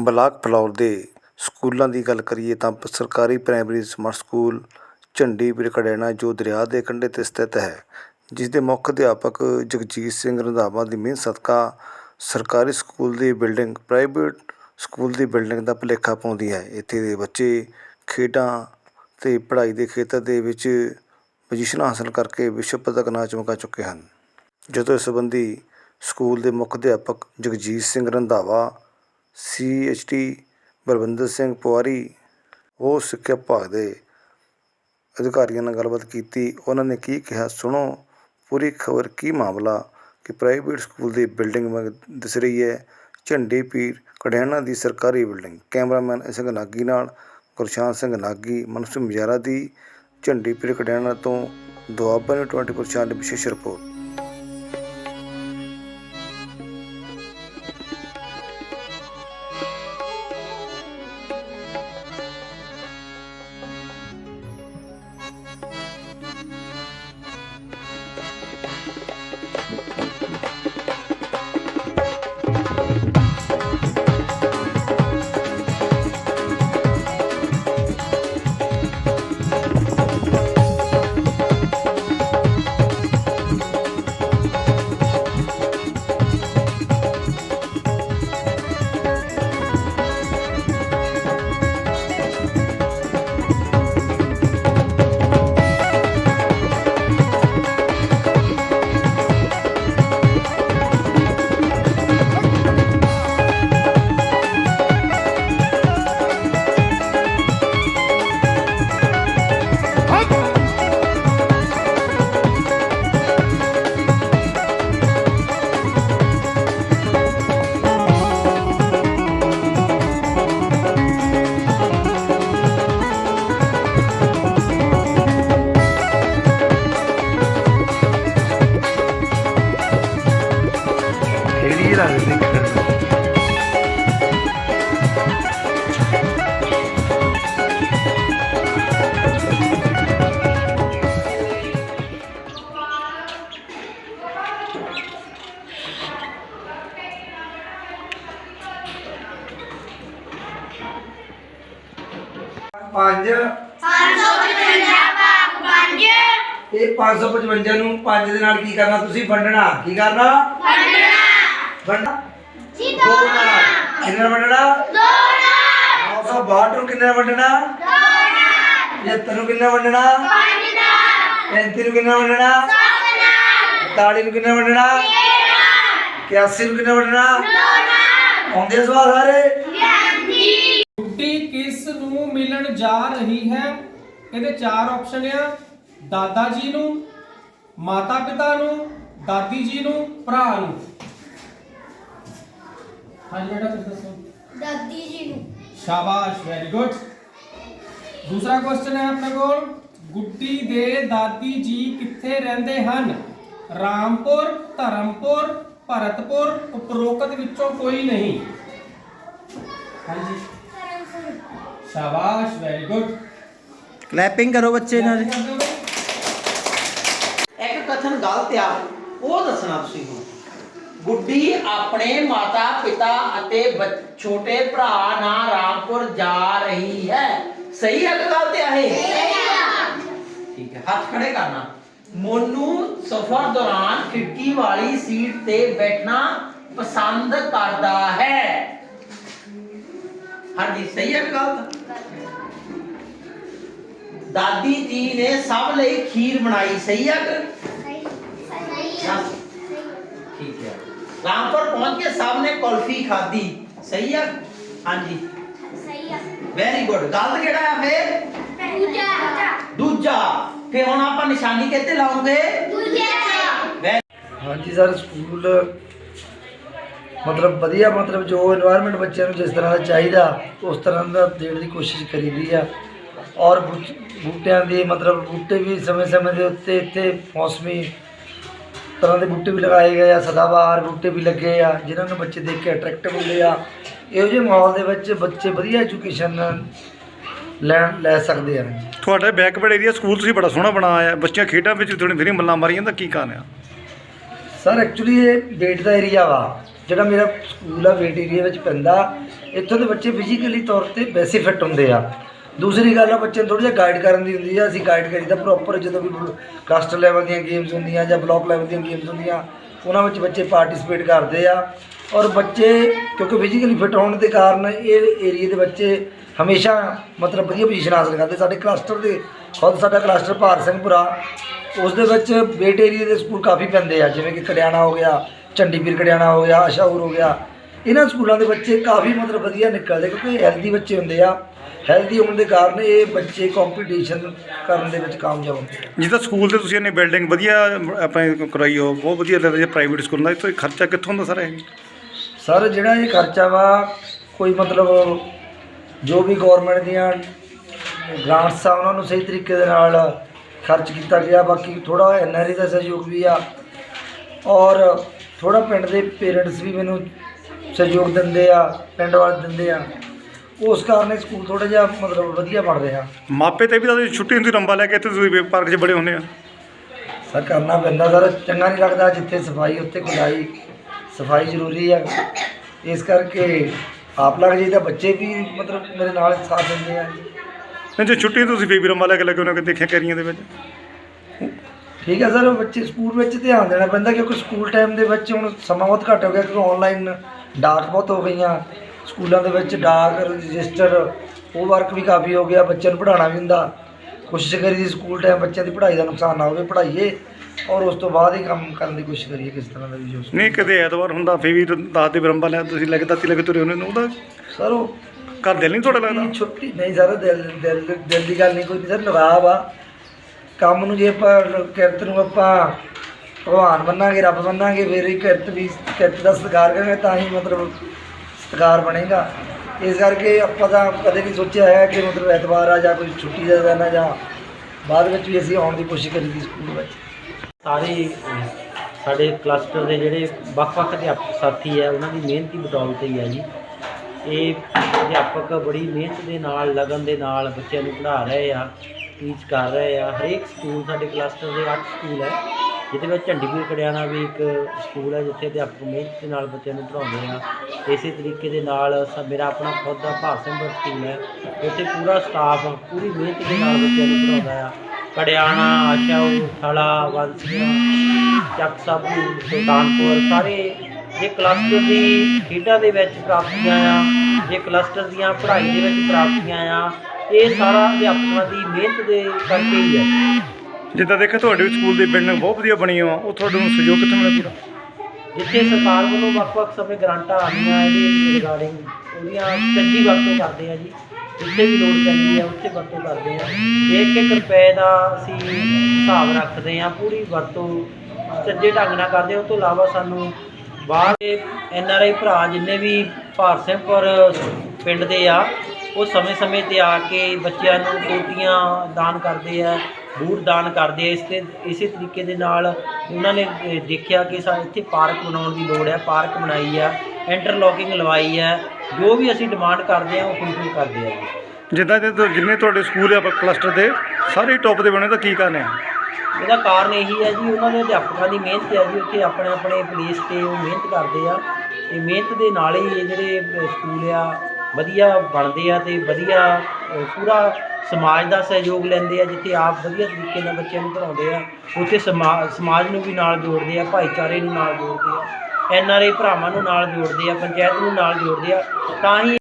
Block flour ਦੇ ਸਕੂਲਾਂ ਦੀ ਗੱਲ ਕਰੀਏ ਤਾਂ ਸਰਕਾਰੀ ਪ੍ਰਾਇਮਰੀ ਸਮਾਰਟ ਸਕੂਲ ਝੰਡੀ ਕੜੈਣਾ ਜੋ ਦਰਿਆ ਦੇ ਕੰਢੇ 'ਤੇ ਸਥਿਤ ਹੈ, ਜਿਸ ਦੇ ਮੁੱਖ ਅਧਿਆਪਕ ਜਗਜੀਤ ਸਿੰਘ ਰੰਧਾਵਾ ਦੀ ਮਿਹਨਤ ਸਦਕਾ ਸਰਕਾਰੀ ਸਕੂਲ ਦੀ ਬਿਲਡਿੰਗ ਪ੍ਰਾਈਵੇਟ ਸਕੂਲ ਦੀ ਬਿਲਡਿੰਗ ਦਾ ਭੁਲੇਖਾ ਪਾਉਂਦੀ ਹੈ। ਇੱਥੇ ਦੇ ਬੱਚੇ ਖੇਡਾਂ ਅਤੇ ਪੜ੍ਹਾਈ ਦੇ ਖੇਤਰ ਦੇ ਵਿੱਚ ਪੋਜੀਸ਼ਨਾਂ ਹਾਸਲ ਕਰਕੇ ਵਿਸ਼ਵ ਪੱਧਰ ਤੱਕ ਨਾਂ ਚਮਕਾ ਚੁੱਕੇ ਹਨ। ਜਦੋਂ ਇਸ ਸੰਬੰਧੀ ਸਕੂਲ ਦੇ ਮੁੱਖ ਅਧਿਆਪਕ Jagjit Singh Randhawa C H T Balwinder Singh Pawari ਉਹ ਸਿੱਖਿਆ ਵਿਭਾਗ ਦੇ ਅਧਿਕਾਰੀਆਂ ਨਾਲ ਗੱਲਬਾਤ ਕੀਤੀ। ਉਹਨਾਂ ਨੇ ਕੀ ਕਿਹਾ? ਸੁਣੋ, ਪੂਰੀ ਖਬਰ ਕੀ ਮਾਮਲਾ? ਕਿ ਪ੍ਰਾਈਵੇਟ ਸਕੂਲ ਦੀ ਬਿਲਡਿੰਗ ਮ- ਦਿਸ ਰਹੀ ਹੈ। ਝੰਡੀ ਪੀਰ, ਕੜਿਆਣਾ ਦੀ ਸਰਕਾਰੀ ਬਿਲਡਿੰਗ। ਕੈਮਰਾਮੈਨ ਸਿੰਘ ਨਾਗੀ ਨਾਲ, ਗੁਰਸ਼ਾਨ ਸਿੰਘ ਨਾਗੀ ਮਨਸੂ ਮਜਾਰਾ ਦੀ। ਝੰਡੀ ਪੀਰ ਕੜਿਆਣਾ ਤੋਂ ਦੁਆਬਾ ਨੇ 24 ਚੈਨਲ ਦੀ ਵਿਸ਼ੇਸ਼ ਰਿਪੋਰਟ ਕਿਹੜੀ ਲੱਗਦੀ ਪੰਜ 555 ਭਾਗ 5 ਇਹ 555 ਨੂੰ 5 ਦੇ ਨਾਲ ਕੀ ਕਰਨਾ? ਤੁਸੀਂ ਵੰਡਣਾ। ਕੀ ਕਰਨਾ? ਵੰਡਣਾ। ਵੰਡਣਾ ਜਿੱਤਣਾ ਕਿੰਨੇ ਨਾਲ ਵੰਡਣਾ? 962 ਨੂੰ ਕਿੰਨੇ ਨਾਲ ਵੰਡਣਾ 75 ਨੂੰ ਕਿੰਨੇ ਨਾਲ ਵੰਡਣਾ 35 ਨੂੰ ਕਿੰਨੇ ਨਾਲ ਵੰਡਣਾ ਸਤਨਾ 41 ਨੂੰ ਕਿੰਨੇ ਨਾਲ ਵੰਡਣਾ? ਤੇਰਾ। 81 ਨੂੰ ਕਿੰਨੇ ਨਾਲ ਵੰਡਣਾ ਆਉਂਦੇ ਸਵਾਲ ਸਾਰੇ? ਗੁੱਡੀ ਕਿਸ ਨੂੰ ਮਿਲਣ ਜਾ ਰਹੀ ਹੈ? ਇਹਦੇ ਚਾਰ ਆਪਸ਼ਨ ਆ। ਦਾਦਾ ਜੀ ਨੂੰ ਮਾਤਾ ਪਿਤਾ ਨੂੰ ਦਾਦੀ ਜੀ ਨੂੰ ਭਰਾ ਨੂੰ। ਹਾਂਜੀ ਬੇਟਾ ਤੁਸੀਂ ਦੱਸੋ। ਦਾਦੀ ਜੀ ਨੂੰ। ਸ਼ਾਬਾਸ਼ ਵੈਰੀ ਗੁੱਡ ਦੂਸਰਾ ਕੁਐਸਚਨ ਹੈ ਆਪਣੇ ਕੋਲ। ਗੁੱਡੀ ਦੇ ਦਾਦੀ ਜੀ ਕਿੱਥੇ ਰਹਿੰਦੇ ਹਨ? ਰਾਮਪੁਰ ਧਰਮਪੁਰ ਭਰਤਪੁਰ ਉਪਰੋਕਤ ਵਿੱਚੋਂ ਕੋਈ ਨਹੀਂ। ਹਾਂਜੀ। ਸ਼ਾਬਾਸ਼ ਵੈਰੀ ਗੁੱਡ ਕਲੈਪਿੰਗ ਕਰੋ ਬੱਚੇ ਨਾਲ। ਨਾਲ ਇੱਕ ਕਥਨ ਗਲਤ ਆ ਉਹ ਦੱਸਣਾ ਤੁਸੀਂ ਹੁਣ। ਗੁੱਡੀ ਆਪਣੇ ਮਾਤਾ ਪਿਤਾ ਅਤੇ ਛੋਟੇ ਭਰਾ ਨਾਲ ਰਾਮਪੁਰ ਜਾ ਰਹੀ ਹੈ। ਸਹੀ ਹੈ ਕਿ ਗਲਤ ਆ ਇਹ? ਠੀਕ ਹੈ ਹੱਥ ਖੜੇ ਕਰਨਾ। ਮੋਨੂ ਸਫ਼ਰ ਦੌਰਾਨ ਖਿੜਕੀ ਵਾਲੀ ਸੀਟ ਤੇ ਬੈਠਣਾ ਪਸੰਦ ਕਰਦਾ ਹੈ। ਹਾਂਜੀ ਸਹੀ ਹੈ ਗਲਤ? ਦਾਦੀ ਜੀ ਨੇ ਸਭ ਲਈ ਖੀਰ ਬਣਾਈ ਸਹੀ ਹੈ गया वहां पर पहुंच के सामने कॉल्फी खाधी सही है हाँ जी ਸਹੀ ਆ। ਵੈਰੀ ਗੁੱਡ ਗਲਤ ਕਿਹੜਾ ਆ ਫੇਰ? ਦੂਜਾ। ਦੂਜਾ। ਫੇ ਹੁਣ ਆਪਾਂ ਨਿਸ਼ਾਨੀ ਕਿੱਥੇ ਲਾਉਂਗੇ? ਦੂਜਾ। ਵੈ- ਹਾਂਜੀ ਸਰ ਸਕੂਲ ਮਤਲਬ ਵਧੀਆ ਮਤਲਬ ਜੋ এনवायरमेंट ਬੱਚਿਆਂ ਨੂੰ ਜਿਸ ਤਰ੍ਹਾਂ ਦਾ ਚਾਹੀਦਾ ਉਸ ਤਰ੍ਹਾਂ ਦਾ ਦੇਣ ਦੀ ਕੋਸ਼ਿਸ਼ ਕਰੀਦੀ ਆ। ਔਰ ਬੂਟ- ਬੂਟਿਆਂ ਦੀ ਮਤਲਬ ਬੂਟੇ ਵੀ ਸਮੇਂ-ਸਮੇਂ ਦੇ ਉੱਤੇ ਇੱਥੇ ਮੌਸਮੀ ਤਰ੍ਹਾਂ ਦੇ ਬੂਟੇ ਵੀ ਲਗਾਏ ਗਏ ਆ ਸਦਾਬਹਾਰ ਬੂਟੇ ਵੀ ਲੱਗੇ ਆ ਜਿਨ੍ਹਾਂ ਨੂੰ ਬੱਚੇ ਦੇਖ ਕੇ ਅਟਰੈਕਟਿਵ ਹੁੰਦੇ ਆ। ਇਹੋ ਜਿਹੇ ਮਾਹੌਲ ਦੇ ਵਿੱਚ ਬੱਚੇ ਵਧੀਆ ਐਜੂਕੇਸ਼ਨ ਲੈਣ ਲੈ ਸਕਦੇ ਆ। ਤੁਹਾਡੇ ਬੈਕਵਰਡ ਏਰੀਆ ਸਕੂਲ ਤੁਸੀਂ ਬੜਾ ਸੋਹਣਾ ਬਣਾਇਆ ਬੱਚਿਆਂ ਖੇਡਾਂ ਵਿੱਚ ਥੋੜੀ ਫੇਰੀ ਮੱਲਾਂ ਮਾਰੀਆਂ ਤਾਂ ਕੀ ਕਾਰਨ ਆ? ਸਰ ਐਕਚੁਅਲੀ ਇਹ ਵੇਟ ਦਾ ਏਰੀਆ ਵਾ ਜਿਹੜਾ ਮੇਰਾ ਸਕੂਲ ਆ ਵੇਟ ਏਰੀਆ ਵਿੱਚ ਪੈਂਦਾ ਇੱਥੋਂ ਦੇ ਬੱਚੇ ਫਿਜ਼ੀਕਲੀ ਤੌਰ ਤੇ ਵੈਸੇ ਫਿੱਟ ਹੁੰਦੇ ਆ। ਦੂਸਰੀ ਗੱਲ ਆ ਬੱਚੇ ਨੂੰ ਥੋੜੀ ਜਿਹਾ ਗਾਈਡ ਕਰਨ ਦੀ ਹੁੰਦੀ ਆ। ਅਸੀਂ ਗਾਈਡ ਕਰੀਦਾ ਪ੍ਰੋਪਰ ਜਦੋਂ ਵੀ ਕਲਸਟਰ ਲੈਵਲ ਦੀਆਂ ਗੇਮਸ ਹੁੰਦੀਆਂ ਜਾਂ ਬਲਾਕ ਲੈਵਲ ਦੀਆਂ ਗੇਮਸ ਹੁੰਦੀਆਂ, ਉਹਨਾਂ ਵਿੱਚ ਬੱਚੇ ਪਾਰਟਿਸਿਪੇਟ ਕਰਦੇ ਆ। ਔਰ ਬੱਚੇ, ਕਿਉਂਕਿ ਫਿਜ਼ੀਕਲੀ ਫਿੱਟ ਹੋਣ ਦੇ ਕਾਰਨ ਇਹ ਏਰੀਆ ਦੇ ਬੱਚੇ ਹਮੇਸ਼ਾ ਮਤਲਬ ਵਧੀਆ ਪੋਜੀਸ਼ਨ ਹਾਸਲ ਕਰਦੇ। ਸਾਡੇ ਕਲਸਟਰ ਦੇ, ਖੁਦ ਸਾਡਾ ਕਲਸਟਰ ਭਾਰਤ ਸਿੰਘਪੁਰਾ, ਉਸ ਦੇ ਵਿੱਚ ਵੇਟ ਏਰੀਆ ਦੇ ਸਕੂਲ ਕਾਫੀ ਪੈਂਦੇ ਆ। ਜਿਵੇਂ ਕਿ ਕੜਿਆਣਾ ਹੋ ਗਿਆ ਚੰਡੀਪੀਰ ਕੜਿਆਣਾ ਹੋ ਗਿਆ ਆਸ਼ਾਉਰ ਹੋ ਗਿਆ। ਇਹਨਾਂ ਸਕੂਲਾਂ ਦੇ ਬੱਚੇ ਕਾਫੀ ਮਤਲਬ ਵਧੀਆ ਨਿਕਲਦੇ, ਕਿਉਂਕਿ ਹੈਲਦੀ ਬੱਚੇ ਹੁੰਦੇ ਆ। ਹੈਲਦੀ ਹੋਣ ਦੇ ਕਾਰਨ ਇਹ ਬੱਚੇ ਕੰਪੀਟੀਸ਼ਨ ਕਰਨ ਦੇ ਵਿੱਚ ਕਾਮਯਾਬ ਹੁੰਦੇ ਆ। ਜਿੱਦਾਂ ਸਕੂਲ ਤੇ ਤੁਸੀਂ ਇਹਨੇ ਬਿਲਡਿੰਗ ਵਧੀਆ ਆਪਣੇ ਕਰਾਈ ਹੋ ਬਹੁਤ ਵਧੀਆ ਲੱਗਦਾ ਜੇ ਪ੍ਰਾਈਵੇਟ ਸਕੂਲ ਦਾ ਇੱਥੇ ਖਰਚਾ ਕਿੱਥੋਂ ਹੁੰਦਾ ਸਰ ਇਹ? ਸਰ ਜਿਹੜਾ ਇਹ ਖਰਚਾ ਵਾ ਕੋਈ ਮਤਲਬ ਜੋ ਵੀ ਗਵਰਨਮੈਂਟ ਦੀਆਂ ਗ੍ਰਾਂਟਸ ਆ ਉਹਨਾਂ ਨੂੰ ਸਹੀ ਤਰੀਕੇ ਦੇ ਨਾਲ ਖਰਚ ਕੀਤਾ ਗਿਆ ਬਾਕੀ ਥੋੜਾ ਐਨਆਰਈ ਦਾ ਸਹਿਯੋਗ ਵੀ ਆ। ਔਰ ਥੋੜਾ ਪਿੰਡ ਦੇ ਪੇਰੈਂਟਸ ਵੀ ਮੈਨੂੰ ਸਹਿਯੋਗ ਦਿੰਦੇ ਆ ਪਿੰਡ ਵਾਲੇ ਦਿੰਦੇ ਆ। ਉਸ ਕਾਰਨ ਇਹ ਸਕੂਲ ਥੋੜਾ ਜਿਹਾ ਮਤਲਬ ਵਧੀਆ ਬਣ ਰਿਹਾ। ਮਾਪੇ ਤੇ ਵੀ ਤਾਂ ਛੁੱਟੀ ਹੁੰਦੀ ਰੰਬਾ ਲੈ ਕੇ ਇੱਥੇ ਤੁਸੀਂ ਪਾਰਕ 'ਚ ਬੜੇ ਹੁੰਦੇ ਆ। ਸਰ ਕਰਨਾ ਪੈਂਦਾ ਸਰ ਚੰਗਾ ਨਹੀਂ ਲੱਗਦਾ ਜਿੱਥੇ ਸਫ਼ਾਈ ਉੱਥੇ ਖੁਦਾਈ। ਸਫ਼ਾਈ ਜ਼ਰੂਰੀ ਆ। ਇਸ ਕਰਕੇ ਆਪ ਲੱਗ ਜਾਈਦਾ ਬੱਚੇ ਵੀ ਮਤਲਬ ਮੇਰੇ ਨਾਲ ਸਾਥ ਦਿੰਦੇ ਆ। ਨਹੀਂ ਜੇ ਛੁੱਟੀ ਤੁਸੀਂ ਵੀ ਰੰਬਾ ਲੈ ਕੇ ਲੱਗੇ ਉਹਨਾਂ ਕਿ ਦੇਖਿਆ ਕਰੀਆਂ ਦੇ ਵਿੱਚ? ਠੀਕ ਹੈ ਸਰ ਬੱਚੇ ਸਕੂਲ ਵਿੱਚ ਧਿਆਨ ਦੇਣਾ ਪੈਂਦਾ ਕਿਉਂਕਿ ਸਕੂਲ ਟਾਈਮ ਦੇ ਵਿੱਚ ਹੁਣ ਸਮਾਂ ਬਹੁਤ ਘੱਟ ਹੋ ਗਿਆ ਕਿਉਂਕਿ ਆਨਲਾਈਨ ਡਾਕ ਬਹੁਤ ਹੋ ਗਈਆਂ। ਸਕੂਲਾਂ ਦੇ ਵਿੱਚ ਡਾਕ ਰਜਿਸਟਰ ਉਹ ਵਰਕ ਵੀ ਕਾਫੀ ਹੋ ਗਿਆ ਬੱਚਿਆਂ ਨੂੰ ਪੜ੍ਹਾਉਣਾ ਵੀ ਹੁੰਦਾ। ਕੋਸ਼ਿਸ਼ ਕਰੀਦੀ ਸਕੂਲ ਟਾਈਮ ਬੱਚਿਆਂ ਦੀ ਪੜ੍ਹਾਈ ਦਾ ਨੁਕਸਾਨ ਨਾ ਹੋਵੇ ਪੜ੍ਹਾਈਏ। ਔਰ ਉਸ ਤੋਂ ਬਾਅਦ ਹੀ ਕੰਮ ਕਰਨ ਦੀ ਕੋਸ਼ਿਸ਼ ਕਰੀਏ ਕਿਸ ਤਰ੍ਹਾਂ ਦਾ ਵੀ ਜੋ ਨਹੀਂ ਕਦੇ ਐਤਵਾਰ ਹੁੰਦਾ ਫੇਰ ਵੀ ਦੱਸ ਦੇ ਰੰਬਾ ਲੈ ਤੁਸੀਂ ਲੈ ਕੇ ਦਾਤੀ ਲੈ ਕੇ ਤੁਰੇ ਹੁੰਦੇ ਨੇ ਉਹਦਾ ਸਰ ਉਹ ਘਰ ਦਿਲ ਨਹੀਂ ਤੁਹਾਡਾ ਲੱਗਦਾ? ਛੁੱਟੀ ਨਹੀਂ ਸਰ ਦਿਲ ਦਿਲ ਦਿਲ ਦੀ ਗੱਲ ਨਹੀਂ ਕੋਈ ਨਹੀਂ ਸਰ ਲਗਾਵ ਆ। ਕੰਮ ਨੂੰ ਜੇ ਆਪਾਂ ਕਿਰਤ ਨੂੰ ਆਪਾਂ ਭਗਵਾਨ ਮੰਨਾਂਗੇ ਰੱਬ ਮੰਨਾਂਗੇ ਫਿਰ ਹੀ ਕਿਰਤ ਵੀ ਕਿਰਤ ਦਾ ਸਤਿਕਾਰ ਕਰਾਂਗੇ ਤਾਂ ਹੀ ਮਤਲਬ ਸਤਿਕਾਰ ਬਣੇਗਾ। ਇਸ ਕਰਕੇ ਆਪਾਂ ਤਾਂ ਕਦੇ ਵੀ ਸੋਚਿਆ ਹੈ ਕਿ ਮਤਲਬ ਐਤਵਾਰ ਆ ਜਾਂ ਕੋਈ ਛੁੱਟੀ ਦਾ ਦਿਨ ਆ ਜਾਂ ਬਾਅਦ ਵਿੱਚ ਵੀ ਅਸੀਂ ਆਉਣ ਦੀ ਕੋਸ਼ਿਸ਼ ਕਰੀਦੀ ਸਕੂਲ ਵਿੱਚ। ਸਾਰੇ ਸਾਡੇ ਕਲਸਟਰ ਦੇ ਜਿਹੜੇ ਵੱਖ-ਵੱਖ ਅਧਿਆਪਕ ਸਾਥੀ ਹੈ ਉਹਨਾਂ ਦੀ ਮਿਹਨਤੀ ਬਦੌਲਤ ਹੀ ਹੈ ਜੀ। ਇਹ ਅਧਿਆਪਕ ਬੜੀ ਮਿਹਨਤ ਦੇ ਨਾਲ, ਲਗਨ ਦੇ ਨਾਲ ਬੱਚਿਆਂ ਨੂੰ ਪੜ੍ਹਾ ਰਹੇ ਆ ਟੀਚ ਕਰ ਰਹੇ ਆ। ਹਰੇਕ ਸਕੂਲ ਸਾਡੇ ਕਲਸਟਰ ਦੇ 8 ਸਕੂਲ ਹੈ ਜਿਹਦੇ ਵਿੱਚ ਝੰਡੀਪੁਰ ਕੜਿਆਣਾ ਵੀ ਇੱਕ ਸਕੂਲ ਹੈ ਜਿੱਥੇ ਅਧਿਆਪਕ ਮਿਹਨਤ ਦੇ ਨਾਲ ਬੱਚਿਆਂ ਨੂੰ ਪੜ੍ਹਾਉਂਦੇ ਆ। ਇਸੇ ਤਰੀਕੇ ਦੇ ਨਾਲ ਸ- ਮੇਰਾ ਆਪਣਾ ਖੁਦ ਦਾ ਭਾਰਤ ਸਿੰਘ ਸਕੂਲ ਹੈ। ਉੱਥੇ ਪੂਰਾ ਸਟਾਫ ਪੂਰੀ ਮਿਹਨਤ ਦੇ ਨਾਲ ਬੱਚਿਆਂ ਨੂੰ ਪੜ੍ਹਾਉਂਦਾ ਆ। ਕੜਿਆਣਾ ਆਸ਼ਾਓ ਥਲਾ ਵੰਸੀਆਂ ਚੱਕ ਸਾਬੂ ਸੁਲਤਾਨਪੁਰ, ਸਾਰੇ ਜੇ ਕਲਸਟਰ ਦੀ ਖੇਡਾਂ ਦੇ ਵਿੱਚ ਪ੍ਰਾਪਤੀਆਂ ਆ, ਜੇ ਕਲਸਟਰ ਦੀਆਂ ਪੜ੍ਹਾਈ ਦੇ ਵਿੱਚ ਪ੍ਰਾਪਤੀਆਂ ਆ, ਇਹ ਸਾਰਾ ਅਧਿਆਪਕਾਂ ਦੀ ਮਿਹਨਤ ਦੇ ਕਰਕੇ ਹੀ ਹੈ ਜਿੱਦਾਂ ਦੇਖਿਆ ਤੁਹਾਡੇ ਸਕੂਲ ਦੀ ਬਿਲਡਿੰਗ ਬਹੁਤ ਵਧੀਆ ਬਣੀ ਆ, ਉਹ ਤੁਹਾਨੂੰ ਸਹਿਯੋਗ ਕਿੱਥੋਂ ਮਿਲਿਆ ਪੂਰਾ? ਜਿੱਥੇ ਸਰਕਾਰ ਵੱਲੋਂ ਵੱਖ-ਵੱਖ ਸਮੇਂ ਗ੍ਰਾਂਟਾਂ ਆਉਂਦੀਆਂ ਇਹਦੇ ਰਿਗਾਰਡਿੰਗ ਉਹਦੀਆਂ ਚੰਗੀ ਵਰਤੋਂ ਕਰਦੇ ਆ ਜੀ, ਜਿੱਥੇ ਵੀ ਲੋੜ ਪੈਂਦੀ ਆ ਉੱਥੇ ਵਰਤੋਂ ਕਰਦੇ ਆ। ਇੱਕ ਇੱਕ ਰੁਪਏ ਦਾ ਅਸੀਂ ਹਿਸਾਬ ਰੱਖਦੇ ਆ, ਪੂਰੀ ਵਰਤੋਂ ਸੱਜੇ ਢੰਗ ਨਾਲ ਕਰਦੇ ਆ। ਉਹ ਤੋਂ ਇਲਾਵਾ ਸਾਨੂੰ ਬਾਹਰ ਦੇ ਐਨ ਆਰ ਆਈ ਭਰਾ ਜਿੰਨੇ ਵੀ ਭਾਰਤ ਸਿੰਘਪੁਰ ਪਿੰਡ ਦੇ ਆ, ਉਹ ਸਮੇਂ-ਸਮੇਂ ਤੇ ਆ ਕੇ ਬੱਚਿਆਂ ਨੂੰ ਕੋਟੀਆਂ ਦਾਨ ਕਰਦੇ ਆ। ਬੂਟ ਦਾਨ ਕਰਦੇ ਆ ਇਸ ਤੇ ਇਸੇ ਤਰੀਕੇ ਦੇ ਨਾਲ ਉਹਨਾਂ ਨੇ ਦੇਖਿਆ ਕਿ ਸਾ ਇੱਥੇ ਪਾਰਕ ਬਣਾਉਣ ਦੀ ਲੋੜ ਹੈ ਪਾਰਕ ਬਣਾਈ ਆ ਇੰਟਰਲੋਕਿੰਗ ਲਵਾਈ ਹੈ ਜੋ ਵੀ ਅਸੀਂ ਡਿਮਾਂਡ ਕਰਦੇ ਆ ਉਹ ਫੁਲਫਿਲ ਕਰਦੇ ਆ ਜੀ। ਜਿੱਦਾਂ ਤੁ- ਜਿੰਨੇ ਤੁਹਾਡੇ ਸਕੂਲ ਆ ਕਲਸਟਰ ਦੇ ਸਾਰੇ ਟੌਪ ਦੇ ਬਣੇ ਤਾਂ ਕੀ ਕਾਰਨ ਹੈ ਇਹਦਾ ਕਾਰਨ ਇਹੀ ਹੈ ਜੀ ਉਹਨਾਂ ਦੇ ਅਧਿਆਪਕਾਂ ਦੀ ਮਿਹਨਤ ਹੈ ਜੀ ਉੱਥੇ ਆਪਣੇ ਆਪਣੇ ਪਲੇਸ ਤੇ ਉਹ ਮਿਹਨਤ ਕਰਦੇ ਆ ਤੇ ਮਿਹਨਤ ਦੇ ਨਾਲ ਹੀ ਇਹ ਜਿਹੜੇ ਅਹ, ਸਕੂਲ ਆ ਵਧੀਆ ਬਣਦੇ ਆ ਤੇ ਵਧੀਆ ਅਹ, ਪੂਰਾ ਸਮਾਜ ਦਾ ਸਹਿਯੋਗ ਲੈਂਦੇ ਆ, ਜਿੱਥੇ ਆਪ ਵਧੀਆ ਤਰੀਕੇ ਨਾਲ ਬੱਚਿਆਂ ਨੂੰ ਪੜ੍ਹਾਉਂਦੇ ਆ, ਉੱਥੇ ਸਮਾ- ਸਮਾਜ ਨੂੰ ਵੀ ਨਾਲ ਜੋੜਦੇ ਆ, ਭਾਈਚਾਰੇ ਨੂੰ ਨਾਲ ਜੋੜਦੇ ਆ ਐਨ ਆਰ ਆਈ ਭਰਾਵਾਂ ਨੂੰ ਨਾਲ ਜੋੜਦੇ ਆ, ਪੰਚਾਇਤ ਨੂੰ ਨਾਲ ਜੋੜਦੇ ਆ, ਤਾਂ ਹੀ